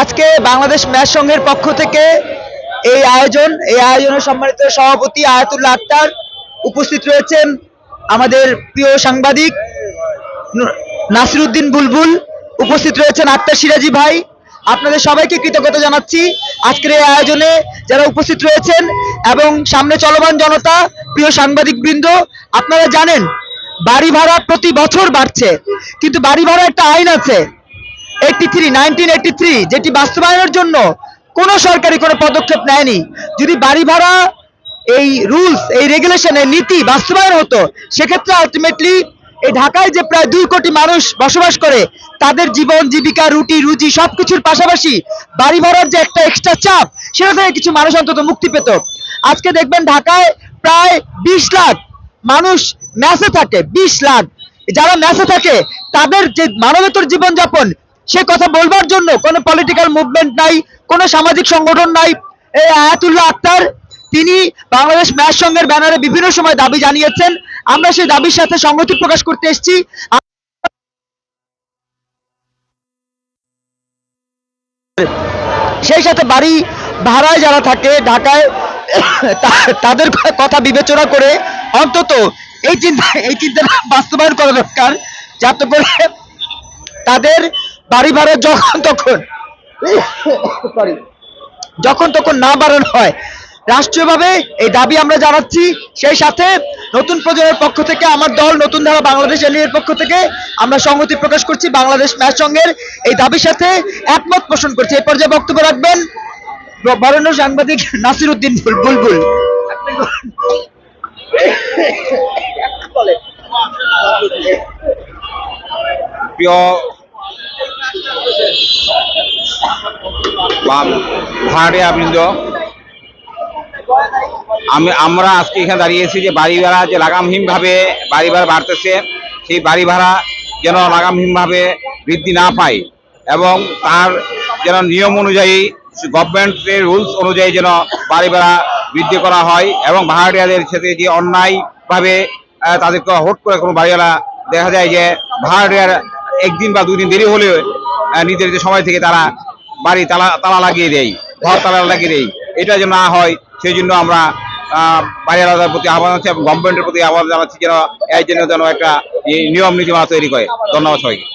আজকে বাংলাদেশ ম্যাচ সংঘের পক্ষ থেকে এই আয়োজন, এই আয়োজনের সম্মানিত সভাপতি আয়াতুল্লাহ আক্তার উপস্থিত রয়েছেন আমাদের প্রিয় সাংবাদিক নাসিরুদ্দিন বুলবুল উপস্থিত রয়েছেন আক্তার সিরাজি ভাই। আপনাদের সবাইকে কৃতজ্ঞতা জানাচ্ছি আজকের এই আয়োজনে যারা উপস্থিত রয়েছেন এবং সামনে চলমান জনতা, প্রিয় সাংবাদিক বৃন্দ আপনারা জানেন, বাড়ি ভাড়া প্রতি বছর বাড়ছে। কিন্তু বাড়ি ভাড়া একটা আইন আছে। যেটি বাস্তবায়নের জন্য কোনো সরকারি কোনো পদক্ষেপ নেয়নি। যদি বাড়ি ভাড়া, এই রুলস এই রেগুলেশনের নীতি বাস্তবায়ন হতো, সেক্ষেত্রে আলটিমেটলি এই ঢাকায় যে প্রায় দুই কোটি মানুষ বসবাস করে, তাদের জীবন, জীবিকা, রুটি, রুজি সবকিছুর পাশাপাশি বাড়ি ভাড়ার যে একটা এক্সট্রা চাপ, সেটা থেকে কিছু মানুষ অন্তত মুক্তি পেত। আজকে দেখবেন ঢাকায় প্রায় বিশ লাখ মানুষ ম্যাচে থাকে, বিশ লাখ। যারা ম্যাচে থাকে, তাদের যে মানবেতর জীবনযাপন সে কথা বলবার জন্য কোনো পলিটিক্যাল মুভমেন্ট নাই, কোনো সামাজিক সংগঠন নাই। এই আয়াতুল্লাহ আক্তার, তিনি বাংলাদেশ ম্যাচ সংঘের ব্যানারে বিভিন্ন সময় দাবি জানিয়েছেন। আমরা সেই দাবির সাথে সংগতি প্রকাশ করতে এসেছি। সেই সাথে বাড়ি ভাড়ায় যারা থাকে ঢাকায়, তাদের কথা বিবেচনা করে অন্তত এই চিন্তা এই চিন্তাটা বাস্তবায়ন করা দরকার, যাতে করে তাদের বাড়ি ভাড়া যখন তখন। সরি যখন তখন না বাড়ানো হয়। রাষ্ট্রীয়ভাবে এই দাবি আমরা জানাচ্ছি সেই সাথে নতুন প্রজন্মের পক্ষ থেকে আমার দল নতুন ধারা বাংলাদেশ এলিয়ের পক্ষ থেকে আমরা সংহতি প্রকাশ করছি বাংলাদেশ ম্যাচ সঙ্গের এই দাবির সাথে একমত পোষণ করছি। এই পর্যায়ে বক্তব্য রাখবেন বরেণ্য সাংবাদিক নাসির উদ্দিন বুলবুল। প্রিয় বা- ভাড়াটিয়া বৃন্দ আমি আমরা আজকে এখানে দাঁড়িয়েছি যে বাড়ি ভাড়া যে লাগামহীনভাবে বাড়ি ভাড়া বাড়তেছে সেই বাড়ি ভাড়া যেন লাগামহীনভাবে বৃদ্ধি না পায় এবং তার যেন নিয়ম অনুযায়ী গভর্নমেন্টের রুলস অনুযায়ী যেন বাড়ি ভাড়া বৃদ্ধি করা হয় এবং ভাড়াটিয়াদের সাথে যে অন্যায়ভাবে তাদেরকে হোট করে কোনো বাড়ি ভাড়া দেখা যায় যে ভাড়াটিয়ার একদিন বা দুদিন দেরি আহ, নির্ধারিত সময় থেকে তারা বাড়ি তালা তালা লাগিয়ে দেয় ঘর তালা লাগিয়ে দেয়। এটা যেন না হয় সেই জন্য আমরা আহ, আলাদার প্রতি আহ্বান জানাচ্ছি এবং গভর্নমেন্টের প্রতি আহ্বান জানাচ্ছি যেন এই জন্য যেন একটা নিয়ম নীতিমালা তৈরি করে। ধন্যবাদ সবাইকে।